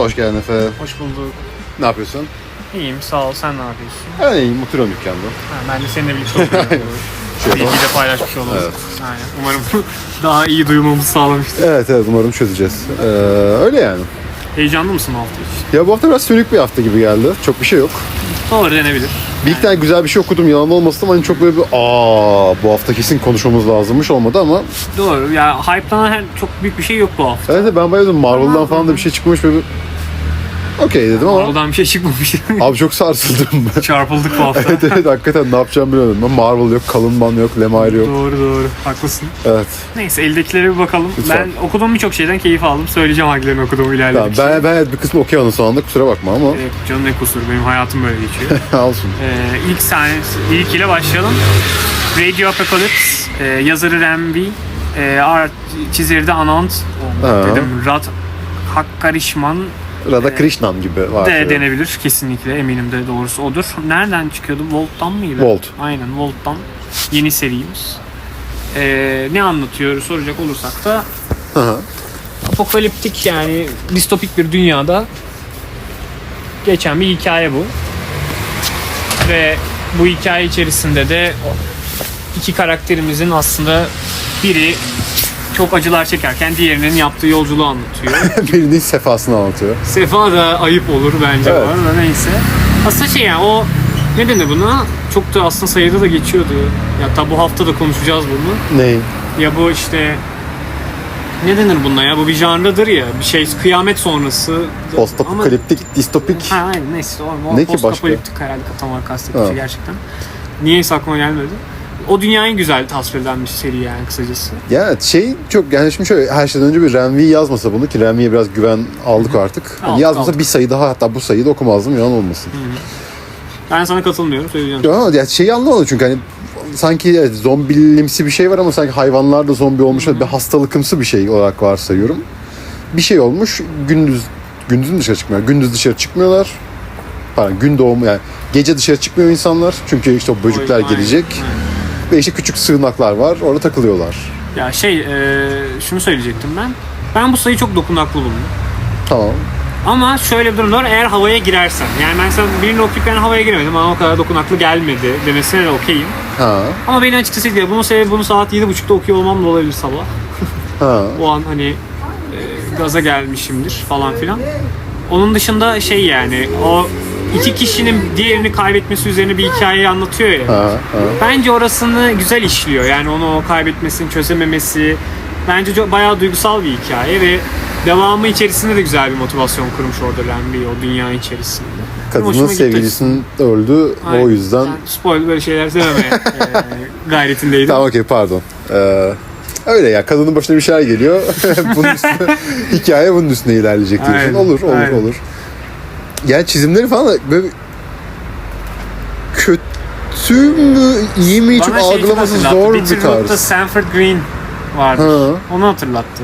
Hoş geldin Efe. Hoş bulduk. Ne yapıyorsun? İyiyim sağ ol. Sen ne yapıyorsun? Ben iyiyim, oturuyorum dükkanda. Ha, ben de seninle birlikte oturuyorum. Şey Bilgi de paylaşmış oluruz. Aynen. Umarım daha iyi duyumamızı sağlamıştır. Evet evet umarım çözeceğiz. Ee, öyle yani. Heyecanlı mısın bu hafta için? Ya bu hafta biraz sönük bir hafta gibi geldi. Çok bir şey yok. Doğru denebilir. Bir iki tane güzel bir şey okudum yalan olmasın ama hani çok böyle bir aa bu hafta kesin konuşmamız lazımmış olmadı ama Doğru. Ya hype'lanan her, çok büyük bir şey yok bu hafta. evet ben bayıldım Marvel'dan falan da bir şey çıkmış böyle bir okey dedim ama Oradan bir şey çıkmamış. abi çok sarsıldım ben. Çarpıldık bu hafta. evet evet hakikaten ne yapacağımı bilmiyorum. Ben Marvel yok, Kalınman yok, Lemire yok. doğru doğru. Haklısın. Evet. Neyse eldekilere bir bakalım. Lütfen. Ben okuduğum birçok şeyden keyif aldım. Söyleyeceğim hangilerini okuduğumu Tamam, ilerledikçe. ben, ben bir kısmı okuyamadım son anda kusura bakma ama Evet, canım ne kusur. Benim hayatım böyle geçiyor. olsun. Ee, ilk sahnesi, ilk ile başlayalım. Radio Apocalypse, e, yazarı Rembi, e, art çizeri de Anant, dedim Rad Hakkarishman Radha Krishnan gibi var. de denebilir kesinlikle eminim de doğrusu odur. Nereden çıkıyordu? Volt'tan mıydı? Volt. Aynen Volt'tan yeni serimiz. Ee, ne anlatıyor soracak olursak da hı. apokaliptik yani distopik bir dünyada geçen bir hikaye bu. Ve bu hikaye içerisinde de iki karakterimizin aslında biri çok acılar çekerken diğerinin yaptığı yolculuğu anlatıyor. Birinin sefasını anlatıyor. Sefa da ayıp olur bence Evet. var da neyse. Aslında şey yani o ne denir buna? Çok da aslında sayıda da geçiyordu. Ya tabi bu hafta da konuşacağız bunu. Ney? Ya bu işte ne denir buna ya? Bu bir janradır ya. Bir şey kıyamet sonrası. Postapokaliptik, distopik. Ha aynen neyse. O, o Ne ki başka? postapokaliptik herhalde tam olarak Ha. şey gerçekten. Niye aklıma gelmedi? O dünyayı güzel tasvir bir seri yani kısacası. Ya şey çok yani şimdi şöyle her şeyden önce bir Renvi yazmasa bunu ki Renvi'ye biraz güven aldık artık. Hani Aldık, yazmasa aldık. bir sayı daha hatta bu sayıyı da okumazdım yalan olmasın. Ben sana katılmıyorum söyleyeceğim. Ya ya şeyi anlamadım çünkü hani sanki evet, zombilimsi bir şey var ama sanki hayvanlar da zombi olmuş bir hastalıkımsı bir şey olarak varsayıyorum. Bir şey olmuş gündüz gündüz dışarı çıkmıyor? Gündüz dışarı çıkmıyorlar. Pardon gün doğumu yani gece dışarı çıkmıyor insanlar çünkü işte o böcekler gelecek aynen. Ve işte küçük sığınaklar var orada takılıyorlar. Ya şey e, şunu söyleyecektim ben. Ben bu sayıyı çok dokunaklı buldum. Tamam. Ama şöyle bir durum var. Eğer havaya girersen. Yani ben sen birini okuyup ben havaya giremedim ama o kadar dokunaklı gelmedi demesine de okeyim. Ha. Ama beni açıkçası değil. Bunun sebebi bunu saat 7.30'da okuyor olmam da olabilir sabah. Ha. O an hani e, gaza gelmişimdir falan filan. Onun dışında şey yani o iki kişinin diğerini kaybetmesi üzerine bir hikayeyi anlatıyor ya. Ha. ha. Bence orasını güzel işliyor. Yani onu o kaybetmesini çözememesi. Bence çok, bayağı duygusal bir hikaye ve devamı içerisinde de güzel bir motivasyon kurmuş orada Rambi o dünya içerisinde. Kadının gitti. sevgilisinin öldü Aynen. o yüzden. Ben spoiler böyle şeyler sevmemeye e, gayretindeydim. Tamam okey pardon. Ee, öyle ya kadının başına bir şeyler geliyor. bunun üstüne, hikaye bunun üstüne ilerleyecek diyorsun. Aynen, Olur olur aynen. olur. Yani çizimleri falan da böyle kötü mü iyi mi çok Bana algılaması hatırlattı. zor bir Bitterroot'ta tarz. Sanford Green vardır. Ha. Onu hatırlattı.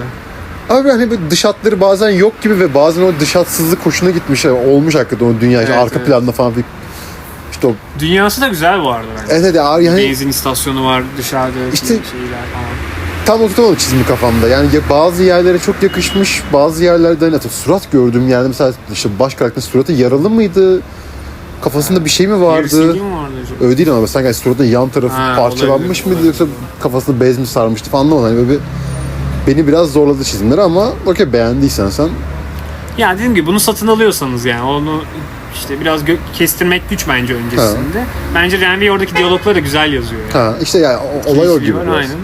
Abi hani böyle dış hatları bazen yok gibi ve bazen o dış hatsızlık hoşuna gitmiş. Yani olmuş hakikaten o dünya. işte Evet, arka evet. planda falan bir işte o Dünyası da güzel bu arada bence. evet evet yani Benzin istasyonu var dışarıda İşte- şeyler falan. Tam oturtamadım çizimi kafamda. Yani ya bazı yerlere çok yakışmış, bazı yerlerde hani surat gördüğüm yerde mesela işte baş karakterin suratı yaralı mıydı? Kafasında bir şey mi vardı? Mi vardı acaba? Öyle değil ama sanki hani suratın yan tarafı Ha, parçalanmış olabilir, mıydı yoksa kafasını bez mi sarmıştı falan anlamadım. Hani böyle bir, beni biraz zorladı çizimleri ama okey beğendiysen sen. Ya dediğim gibi bunu satın alıyorsanız yani onu işte biraz gö- kestirmek güç bence öncesinde. Bence Renvi oradaki diyalogları da güzel yazıyor. Yani. Ha işte yani o- olay o Keyifli gibi var, biraz. Aynen.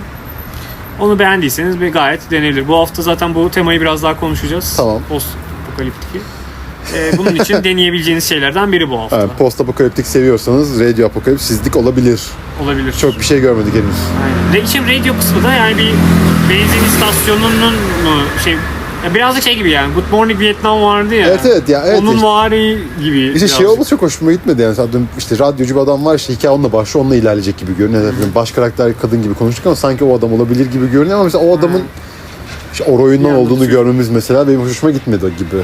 Onu beğendiyseniz bir gayet denebilir. Bu hafta zaten bu temayı biraz daha konuşacağız. Tamam. Post apokaliptik. Ee, bunun için deneyebileceğiniz şeylerden biri bu hafta. Yani post apokaliptik seviyorsanız Radio Apokalips sizlik olabilir. Olabilir. Çok bir şey görmedik henüz. Aynen. Ve işin radio kısmı da yani bir benzin istasyonunun mu şey ya birazcık şey gibi yani Good Morning Vietnam vardı ya. Evet evet ya evet. Onun işte- vari gibi. İşte birazcık. şey olması çok hoşuma gitmedi yani. Zaten işte radyocu bir adam var işte hikaye onunla başlıyor onunla ilerleyecek gibi görünüyor. Yani baş karakter kadın gibi konuştuk ama sanki o adam olabilir gibi görünüyor ama mesela o adamın işte o oyundan Bir olduğunu görmemiz mesela benim hoşuma gitmedi gibi.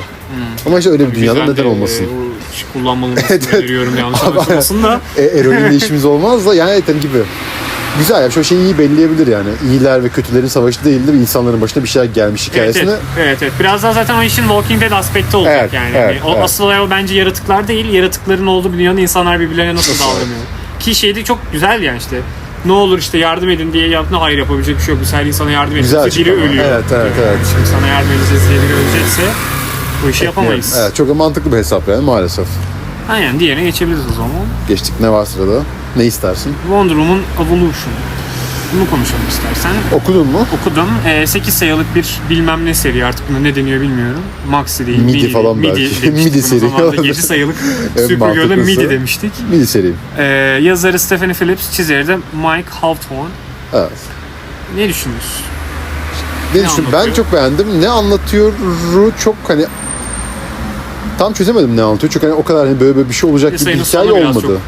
Ama işte öyle bir dünyada neden de, olmasın? e, kullanmalısın Evet, evet. öneriyorum yanlış anlaşılmasın da. E, eroinle işimiz olmaz da yani evet hani gibi. Güzel ya. Şu şeyi iyi belleyebilir yani. İyiler ve kötülerin savaşı değildir. insanların başına bir şeyler gelmiş Evet, hikayesini. evet, evet, evet. Biraz daha zaten o işin Walking Dead aspekti olacak Evet, yani. evet, Hani o evet. asıl olay o bence yaratıklar değil, yaratıkların olduğu bir dünyada insanlar birbirlerine nasıl Nasıl? davranıyor. Ki şeyde çok güzel yani işte. Ne olur işte yardım edin diye yaptığında hayır yapabilecek bir şey yok. Biz her insana yardım edeceğiz. Biri ölüyor. Evet, evet, evet. Şimdi sana yardım edeceğiz diye biri ölecekse bu işi yapamayız. Evet, çok da mantıklı bir hesap yani maalesef. Aynen diğerine geçebiliriz o zaman. Geçtik ne var sırada? Ne istersin? Wonder Woman Evolution. Bunu konuşalım istersen. Okudun mu? Okudum. 8 sayılık bir bilmem ne seri artık buna ne deniyor bilmiyorum. Maxi değil. Midi falan midi belki. Midi seri. zamanında. 7 sayılık Supergirl'e midi demiştik. Mini seri. Ee, yazarı Stephanie Phillips, çizeri de Mike Hawthorne. Evet. Ne düşünüyorsun? Ne Ne düşün? Ben çok beğendim. Ne anlatıyor çok hani tam çözemedim ne anlatıyor. Çünkü hani o kadar hani böyle, böyle bir şey olacak gibi bir hikaye olmadı.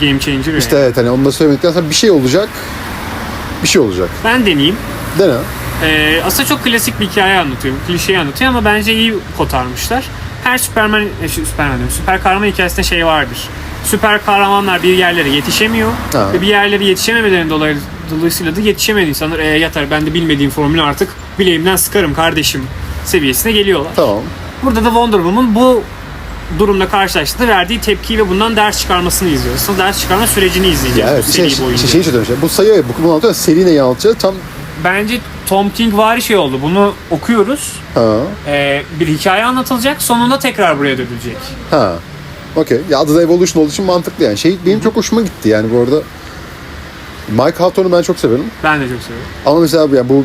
Game changer İşte yani. evet hani onu da söylemedikten sonra bir şey olacak. Bir şey olacak. Ben deneyeyim. Dene. Ee, aslında çok klasik bir hikaye anlatıyor. Klişeyi anlatıyor ama bence iyi kotarmışlar. Her Superman, e, Superman diyorum, süper kahraman hikayesinde şey vardır. Süper kahramanlar bir yerlere yetişemiyor Ha. ve bir yerlere yetişememelerinin dolayı, dolayısıyla da yetişemediği insanlar e, yatar ben de bilmediğim formülü artık bileğimden sıkarım kardeşim seviyesine geliyorlar. Tamam. Burada da Wonder Woman bu durumla karşılaştığında verdiği tepkiyi ve bundan ders çıkarmasını izliyoruz. Aslında ders çıkarma sürecini izleyeceğiz Ya evet bu şey, seri boyunca. şey, çözüyorum. Bu sayı bu bunu anlatıyor. Seri neyi anlatıyor? Tam Bence Tom King vari şey oldu. Bunu okuyoruz. ha. Ee, bir hikaye anlatılacak. Sonunda tekrar buraya dönülecek. Ha. Okey. Ya adı da Evolution olduğu için mantıklı yani. Şey benim çok hoşuma gitti yani bu arada. Mike Hawthorne'u ben çok severim. Ben de çok seviyorum. Ama mesela yani bu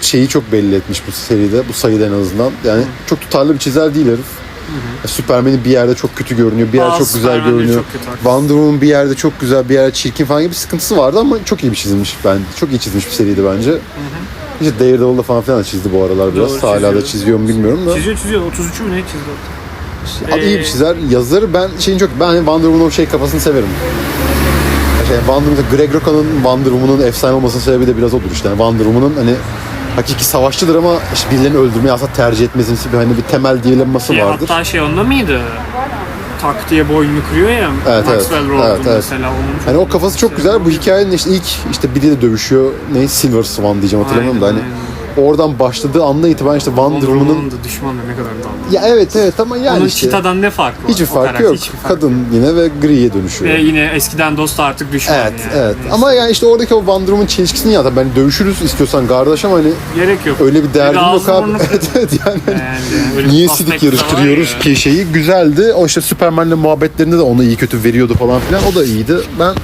şeyi çok belli etmiş bu seride, bu sayıda en azından. Yani çok tutarlı bir çizer değil herif. Superman'in bir yerde çok kötü görünüyor, bir yerde çok güzel görünüyor. çok kötü, haklısın. Wonder Woman bir yerde çok güzel, bir yerde çirkin falan gibi bir sıkıntısı vardı ama çok iyi bir çizilmiş ben. Çok iyi çizmiş bir seriydi bence. İşte Daredevil'da falan filan da çizdi bu aralar biraz. Doğru, Hala da çiziyor. mu bilmiyorum da. Çiziyor çiziyor. 33 mü ne çizdi? Abi iyi bir çizer. Yazarı ben şeyin çok ben Wonder Woman'ın o şey kafasını severim. Şey, Wonder Woman, Greg Rucka's Wonder Woman'ın efsane olmasının sebebi de biraz odur işte. Yani Wonder Woman'ın hani hakiki savaşçıdır ama işte birilerini öldürmeyi aslında tercih etmesi bir hani bir temel diyelenması Şey, vardır. hatta şey onda mıydı? Tak diye boynunu kırıyor ya. Evet, evet. Maxwell Road'un Evet, evet. mesela. Onun Hani o kafası çok güzel. Bu hikayenin işte ilk işte biriyle dövüşüyor. Ne Silver Swan diyeceğim hatırlamıyorum da hani Aynen, oradan başladığı andan itibaren işte Wonder Woman'ın da düşmanla ne kadar dalga. ya evet evet ama yani Onun işte Cheetah'dan ne farkı var? hiçbir O farkı karakter, yok. hiçbir farkı Kadın yine ve griye dönüşüyor. Ve yine eskiden dost artık düşman Evet, yani. evet. Neyse. Ama yani işte oradaki o Wonder Woman çelişkisini ya ben dövüşürüz istiyorsan kardeş ama hani Gerek yok. öyle bir derdim yok abi. evet evet yani. Yani öyle bir Niye aspekt sidik yarıştırıyoruz var ya. ki şeyi güzeldi. O işte Superman'le muhabbetlerinde de onu iyi kötü veriyordu falan filan. O da iyiydi. Ben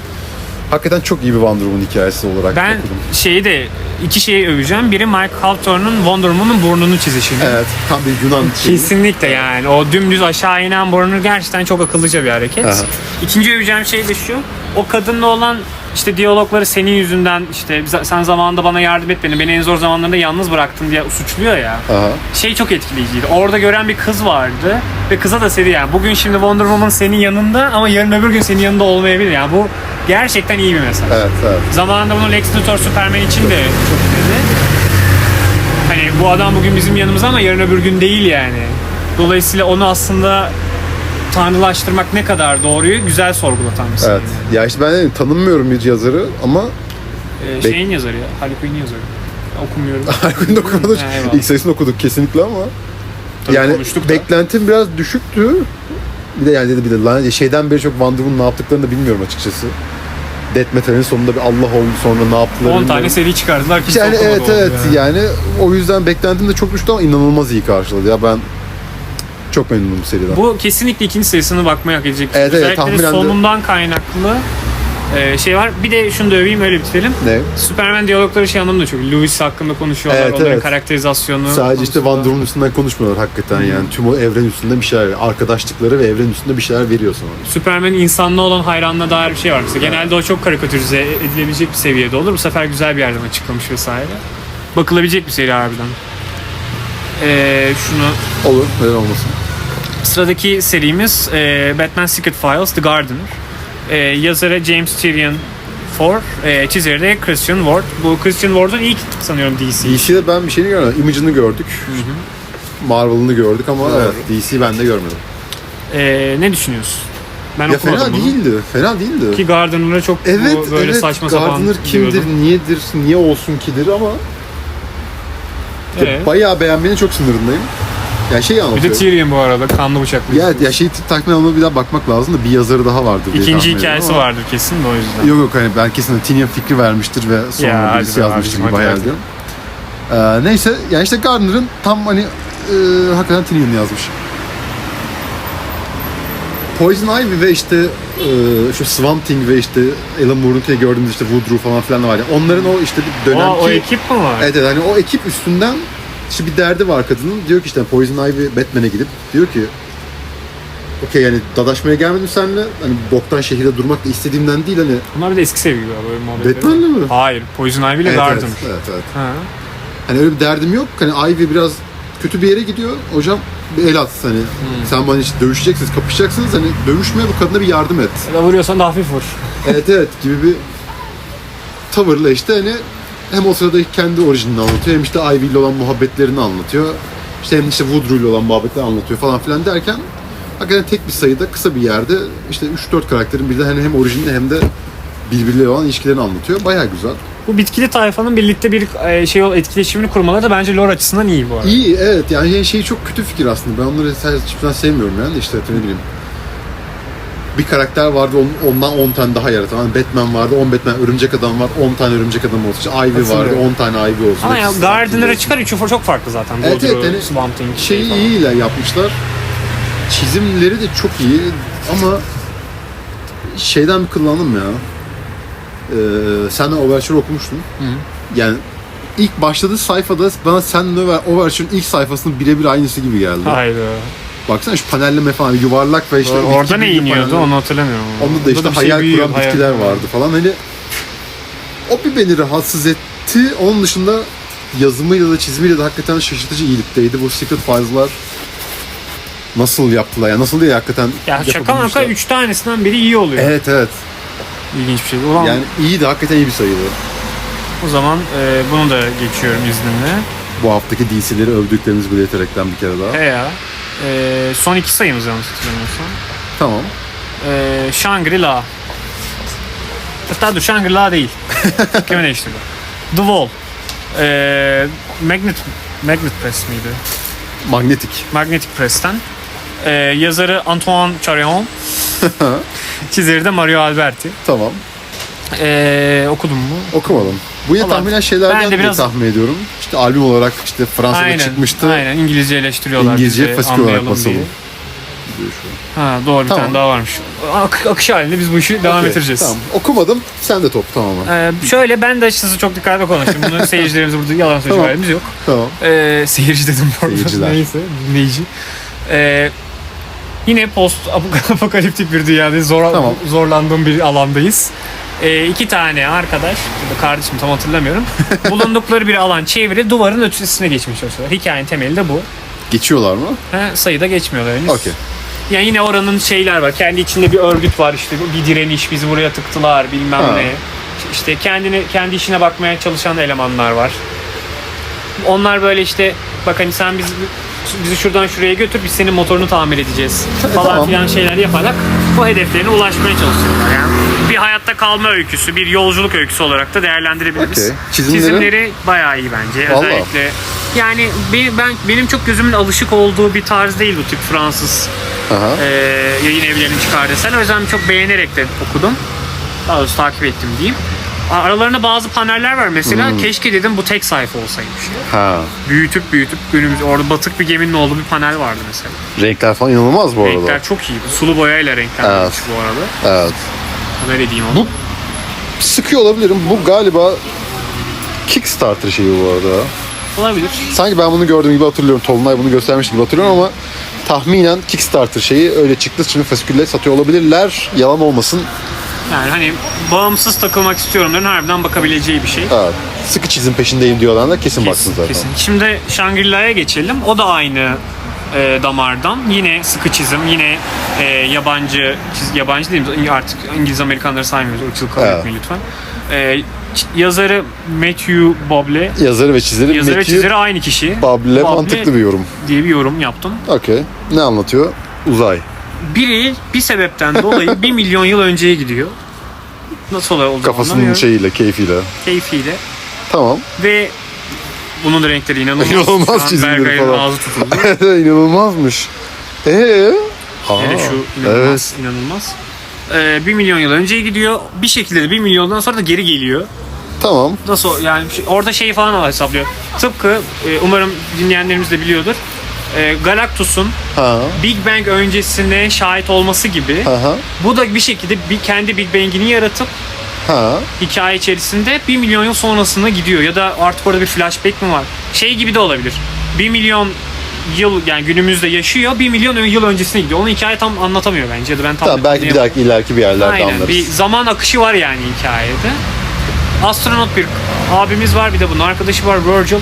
hakikaten çok iyi bir Wonder Woman hikayesi olarak Ben okudum. şeyi de iki şeyi öveceğim. Biri Mike Hawthorne'un Wonder Woman'ın burnunu çizişini. Evet, tam bir Yunan şeyi. Kesinlikle yani. O dümdüz aşağı inen burnu gerçekten çok akıllıca bir hareket. Aha. İkinci öveceğim şey de şu. O kadınla olan işte diyalogları senin yüzünden işte sen zamanında bana yardım etmedin, beni en zor zamanlarında yalnız bıraktın diye suçluyor ya. Aha. Şey çok etkileyiciydi. Orada gören bir kız vardı ve kıza da dedi yani bugün şimdi Wonder Woman senin yanında ama yarın öbür gün senin yanında olmayabilir. Yani bu gerçekten iyi bir mesaj. Evet, evet. Zamanında bunu Lex Luthor Superman için de çok dedi. Hani bu adam bugün bizim yanımızda ama yarın öbür gün değil yani. Dolayısıyla onu aslında tanrılaştırmak ne kadar doğruyu güzel sorgulatan bir Evet. Ya işte ben dedim, tanımıyorum bir yazarı ama Ee, şeyin yazarı ya, Quinn'in yazarı. Okumuyorum. Harbi'nin okumadık. Ha, eyvallah. İlk sayısını okuduk kesinlikle ama Tabii yani konuştuk da. beklentim biraz düşüktü. Bir de yani dedi bir de lan şeyden beri çok Wonder Woman ne yaptıklarını da bilmiyorum açıkçası. Death Metal'in sonunda bir Allah oldu sonra ne yaptılar 10 tane bilmiyorum. seri çıkardılar. Kimse yani okumadı evet oldu evet yani. o yüzden beklentim de çok düştü ama inanılmaz iyi karşıladı ya ben çok memnunum bu seriden. Bu kesinlikle ikinci sayısını bakmaya hak edecek. Evet, evet, Özellikle de tahminen de- sonundan kaynaklı e, şey var. Bir de şunu da öveyim öyle bitirelim. Ne? Superman diyalogları şey anlamda çok. Louis hakkında konuşuyorlar. Evet, onların evet. karakterizasyonu. Sadece işte konusunda. Wonder Woman üstünden konuşmuyorlar hakikaten yani. Tüm o evren üstünde bir şeyler, arkadaşlıkları ve evren üstünde bir şeyler veriyor sana. Superman'in insanlığa olan hayranlığına dair bir şey var. Mesela genelde o çok karikatürize edilebilecek bir seviyede olur. Bu sefer güzel bir yerden açıklamış vesaire. Bakılabilecek bir seri harbiden. Ee, şunu Olur, neden olmasın. Sıradaki serimiz e, Batman Secret Files The Gardener. E, yazarı James Tyrion Ford, e, çizeri de Christian Ward. Bu Christian Ward'un ilk sanıyorum DC. DC'de ben bir şeyini görmedim. Image'ını gördük. Marvel'ını gördük ama evet DC ben de görmedim. E, ne düşünüyorsun? Ben Ya okumadım fena bunu. değildi. Fena değildi. Ki Gardner'a çok evet, bu böyle evet. saçma sapan Gardner kimdir, diyordum. niyedir, niye olsun kidir ama Evet. bayağı beğenmenin çok sınırındayım. Ya şey Bir de. Tyrion bu arada kanlı bıçaklı. ya, ya şey takmin alma bir daha bakmak lazım da bir yazarı daha vardır diye İkinci tahmin ediyorum hikayesi ama- vardır kesin de o yüzden. Yok yok hani ben kesin Tinian fikri vermiştir ve sonra Ya, hadi birisi be yazmıştır abicim, gibi hadi hayal ediyorum. Ee, neyse yani işte Gardner'ın tam hani e, hakikaten Tinian yazmış. Poison Ivy ve işte e, şu Swamp Thing ve işte Alan Moore'un gördüğümüz işte Woodrow falan filan da var ya. Onların o işte bir dönemki... O, o ekip mi var? Evet, evet hani o ekip üstünden işte bir derdi var kadının. Diyor ki işte Poison Ivy Batman'e gidip diyor ki Okey yani dadaşmaya gelmedim seninle. Hani boktan şehirde durmak da istediğimden değil hani. Bunlar bir de eski sevgili galiba böyle muhabbetleri. Batman'le mi? Hayır. Poison Ivy ile evet, Gardner. evet, evet, evet. Ha. Hani öyle bir derdim yok. Hani Ivy biraz kötü bir yere gidiyor. Hocam bir el at hani. Sen bana işte dövüşeceksiniz, kapışacaksınız. Hani dövüşme bu kadına bir yardım et. Ya da vuruyorsan da hafif vur. evet evet gibi bir tavırla işte hani hem o sırada kendi orijinini anlatıyor hem işte Ivy ile olan muhabbetlerini anlatıyor. İşte hem işte Woodrow ile olan muhabbetleri anlatıyor falan filan derken hakikaten tek bir sayıda kısa bir yerde işte 3-4 karakterin bir de hani hem orijinini hem de birbirleriyle olan ilişkilerini anlatıyor. Bayağı güzel. Bu bitkili tayfanın birlikte bir e, şey etkileşimini kurmaları da bence lore açısından iyi bu arada. İyi evet yani şey çok kötü fikir aslında. Ben onları hiçbir sevmiyorum yani işte ne bileyim. Bir karakter vardı ondan 10 tane daha yaratan. Hani Batman vardı 10 Batman, Örümcek Adam var 10 tane Örümcek Adam olsun. İşte Ivy vardı Katılıyorum. 10 tane Ivy olsun. Ama ya sakin çıkar üçü çok farklı zaten. Evet, Woodrow, evet, yani Swamp Thing olsun. şey Şeyi falan. iyiyle yapmışlar. Çizimleri de çok iyi ama şeyden bir kullandım ya. Ee, sen de Overture okumuştun. Yani ilk başladığı sayfada bana sen de Overture'ın ilk sayfasının birebir aynısı gibi geldi. Hayır. Baksana şu panelleme falan yuvarlak ve işte Orada ne iniyordu onu hatırlamıyorum. Onda da işte bir şey hayal büyüyor, kuran hayal bitkiler vardı falan. Hani o bir beni rahatsız etti. Onun dışında yazımıyla da çizimiyle de hakikaten şaşırtıcı iyilikteydi. Bu Secret Files'lar nasıl yaptılar ya? Nasıl diye hakikaten Ya şaka maka yapabilmişler. üç tanesinden biri iyi oluyor. Evet evet. İlginç bir şey. Ulan Yani iyi de hakikaten iyi bir sayıydı. o zaman e, bunu da geçiyorum izninle. Bu haftaki DC'leri övdüklerimizi belirterekten bir kere daha. He ya. E, son iki sayımız yanlış hatırlamıyorsam. Tamam. E, Shangri-La. Hatta dur Shangri-La değil. Kime değiştirdi? The Wall. E, Magnet, Magnet Press miydi? Magnetik. Magnetic Press'ten. E, yazarı Antoine Charion. Çizeri de Mario Alberti. Tamam. E, okudun mu? Okumadım. Bu yine tahminen şeylerden ben de biraz- tahmin ediyorum. İşte albüm olarak işte Fransa'da Aynen. çıkmıştı. Aynen İngilizce eleştiriyorlar. İngilizce fasik olarak basalım. Ha doğru bir Tamam. tane daha varmış. Ak- akış halinde biz bu işi devam Okey, ettireceğiz. Tamam. Okumadım. Sen de top tamamen. Ee, şöyle ben de açıkçası çok dikkatli konuştum. Bunu seyircilerimize burada yalan halimiz yok. Tamam. Ee, seyirci dedim bu arada. Seyirciler. Neyse dinleyici. Ee, yine post apokaliptik bir dünyadayız. Zor, Tamam. Zorlandığım bir alandayız. Ee, iki tane arkadaş, ya da kardeşim tam hatırlamıyorum. bulundukları bir alan çeviri duvarın ötesine geçmiş çalışıyorlar. Hikayenin temeli de bu. Geçiyorlar mı? Ha, sayıda geçmiyorlar henüz. Okey. Yani yine oranın şeyler var. Kendi içinde bir örgüt var işte bir direniş bizi buraya tıktılar bilmem Ha. ne. İşte kendini kendi işine bakmaya çalışan elemanlar var. Onlar böyle işte bak hani sen bizi bizi şuradan şuraya götür biz senin motorunu tamir edeceğiz falan Tamam. filan şeyler yaparak bu hedeflerine ulaşmaya çalışıyorlar yani. Bir hayatta kalma öyküsü, bir yolculuk öyküsü olarak da değerlendirebiliriz. Okey. Çizimleri? Çizimleri bayağı iyi bence. Vallahi. Özellikle yani be- ben benim çok gözümün alışık olduğu bir tarz değil bu tip Fransız Aha. e, yayın evlerinin çıkardığı eser. O yüzden çok beğenerek de okudum. Daha doğrusu takip ettim diyeyim. Aralarında bazı paneller var mesela. Hmm. Keşke dedim bu tek sayfa olsaymış. Ha. Büyütüp büyütüp günümüz orada batık bir geminin olduğu bir panel vardı mesela. Renkler falan inanılmaz bu arada. Renkler çok iyi. Sulu boyayla renkler Evet. bu arada. Evet. Öyle diyeyim onu. Bu sıkıyor olabilirim. Bu galiba Kickstarter şeyi bu arada. Olabilir. Sanki ben bunu gördüğüm gibi hatırlıyorum. Tolunay bunu göstermiş gibi hatırlıyorum ama tahminen Kickstarter şeyi öyle çıktı. Şimdi fasikülle satıyor olabilirler. Yalan olmasın. Yani hani bağımsız takılmak istiyorumların harbiden bakabileceği bir şey. Evet. Sıkı çizim peşindeyim diyorlar da kesin, baksın zaten. kesin. Şimdi Shangri-La'ya geçelim. O da aynı e, damardan. Yine sıkı çizim, yine e, yabancı, çiz, yabancı değil mi? Artık İngiliz Amerikanları saymıyoruz. Irkçılık kabul Evet. etmeyin lütfen. E, yazarı Matthew Boble. Yazarı ve çizeri Yazarı ve Matthew çizeri aynı kişi. Bable Bable mantıklı bir yorum. diye bir yorum yaptım. Okey. Ne anlatıyor? Uzay. Biri bir sebepten dolayı 1 milyon yıl önceye gidiyor. Nasıl oldu Kafasının şeyiyle, keyfiyle. Keyfiyle. Tamam. Ve bunun da renkleri inanılmaz. İnanılmaz çizimleri falan. ağzı tutuldu. İnanılmazmış. Ee? Aa, Hele şu inanılmaz. inanılmaz. Ee, 1 milyon yıl önceye gidiyor. Bir şekilde de 1 milyondan sonra da geri geliyor. Tamam. Nasıl yani şey- orada şeyi falan hesaplıyor. Tıpkı e, umarım dinleyenlerimiz de biliyordur. E, Galactus'un Ha. Big Bang öncesine şahit olması gibi Ha ha. bu da bir şekilde bir, kendi Big Bang'ini yaratıp Ha. hikaye içerisinde 1 milyon yıl sonrasına gidiyor ya da artık orada bir flashback mi var? Şey gibi de olabilir. 1 milyon yıl yani günümüzde yaşıyor 1 milyon yıl öncesine gidiyor. Onu hikaye tam anlatamıyor bence ya da ben tam Tamam belki bir dahaki ileriki bir yerlerde Aynen anlarız. bir zaman akışı var yani hikayede. Astronot bir abimiz var bir de bunun arkadaşı var Virgil.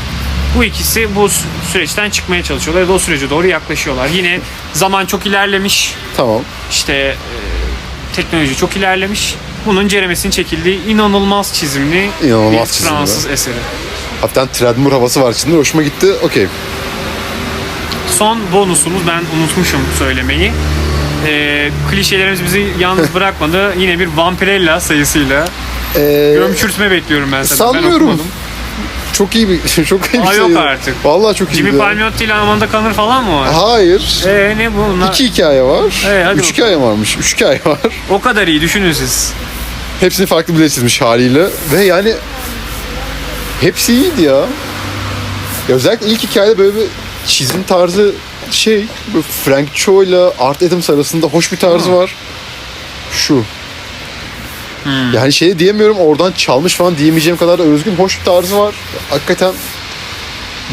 Bu ikisi bu sü- süreçten çıkmaya çalışıyorlar da o sürece doğru yaklaşıyorlar. Yine zaman çok ilerlemiş. Tamam. işte e, teknoloji çok ilerlemiş. Bunun ceremesinin çekildiği inanılmaz çizimli İnanılmaz bir çizimli. Fransız eseri. Hafiften Treadmore havası var içinde. Hoşuma gitti. Okey. Son bonusumuz ben unutmuşum söylemeyi. E, klişelerimiz bizi yalnız bırakmadı. Yine bir Vampirella sayısıyla Ee, gömçürtme bekliyorum ben senden. Ben sanmıyorum. okumadım. Çok iyi bir çok iyi bir Aa, şey. yok artık. Vallahi çok iyi. Jimmy bir- Palmiotti ile Amanda Conner falan mı var? Hayır. Eee ne bu? Bunlar- İki hikaye var. Ee, hadi Üç bakalım. hikaye varmış. Üç hikaye var. O kadar iyi düşünün siz. Hepsini farklı bile çizmiş haliyle. Ve yani hepsi iyiydi ya. ya özellikle ilk hikayede böyle bir çizim tarzı şey böyle Frank Cho ile Art Adams arasında hoş bir tarzı var. Şu. Hmm. Yani şey diyemiyorum oradan çalmış falan diyemeyeceğim kadar da özgün hoş bir tarzı var. Hakikaten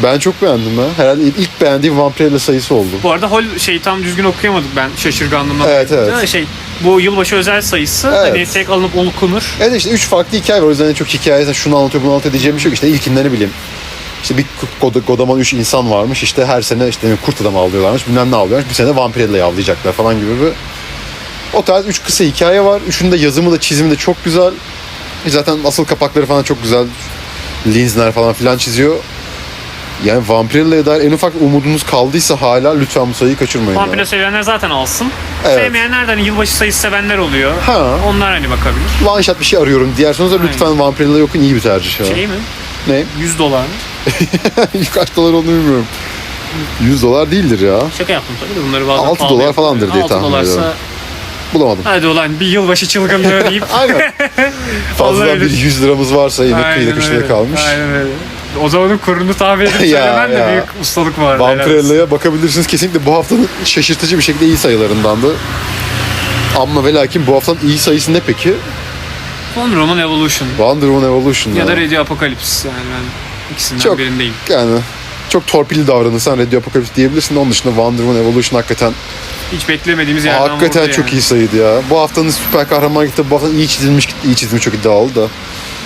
ben çok beğendim ha. Herhalde ilk beğendiğim Vampirella sayısı oldu. Bu arada hol şey tam düzgün okuyamadık ben şaşırganlığımdan. Evet, evet. Şey bu yılbaşı özel sayısı Evet. hani tek alınıp okunur. Evet işte üç farklı hikaye var. O yüzden en çok hikayesinden şunu anlatıyor bunu anlatıyor diyeceğim bir şey yok. İşte ilkinden ne bileyim. İşte bir god- godaman üç insan varmış. İşte her sene işte kurt adam avlıyorlarmış. Bilmem ne avlıyorlarmış. Bir sene vampirellayı avlayacaklar falan gibi bir. O tarz üç kısa hikaye var. Üçünün de yazımı da çizimi de çok güzel. Zaten asıl kapakları falan çok güzel. Linsner falan filan çiziyor. Yani Vampirella'ya dair en ufak umudunuz kaldıysa hala lütfen bu sayıyı kaçırmayın. ya. Vampir'e sevenler zaten alsın. Evet. Sevmeyenler de hani yılbaşı sayısı sevenler oluyor. Ha. Onlar hani bakabilir. One shot bir şey arıyorum diyerseniz de lütfen Vampirella'yı okuyun iyi bir tercih. Şey mi? Ne? 100 dolar mı? Kaç dolar olduğunu bilmiyorum. 100 dolar değildir ya. Şaka yaptım tabii de bunları bazen Altı pahalı dolar yapıyor. falandır diye tahmin dolarsa, ediyorum. Bulamadım. Hadi ulan bir yılbaşı çılgınlığı deyip Aynen. Olabilir. bir 100 liramız varsa yine Aynen kıyıda köşede öyle. kalmış. Aynen öyle. O zamanın kurunu tahmin edip Ya, söylemen de ya. büyük ustalık var. helal olsun. Vampirella'ya bakabilirsiniz. Kesinlikle bu haftanın şaşırtıcı bir şekilde iyi sayılarındandı. Ama ve lakin bu haftanın iyi sayısı ne peki? Wonder Woman Evolution. Wonder Woman Evolution. Ya da. Radio Apocalypse yani ben ikisinden Çok- birindeyim. Yani çok torpilli davranırsan Radio Apocalypse diyebilirsin. Onun dışında Wonder Woman Evolution hakikaten Hiç beklemediğimiz yerden hakikaten vurdu çok yani. iyi sayıydı ya. Bu haftanın süper kahraman kitabı bu haftanın iyi çizilmiş iyi çizimi çok iddialı da.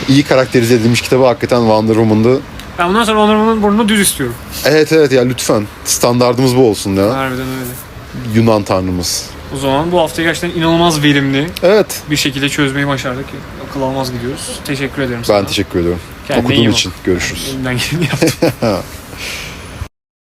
İyi karakterize edilmiş kitabı hakikaten Wonder Woman'dı. Ben bundan sonra Wonder Woman'ın burnunu düz istiyorum. Evet evet ya lütfen. Standardımız bu olsun ya. Harbiden öyle. Yunan tanrımız. O zaman bu hafta gerçekten inanılmaz verimli Evet. bir şekilde çözmeyi başardık. Akıl almaz gidiyorum. Teşekkür ederim sana. Ben teşekkür ediyorum. Kendine bak. için. Görüşürüz. Elimden geleni yaptım.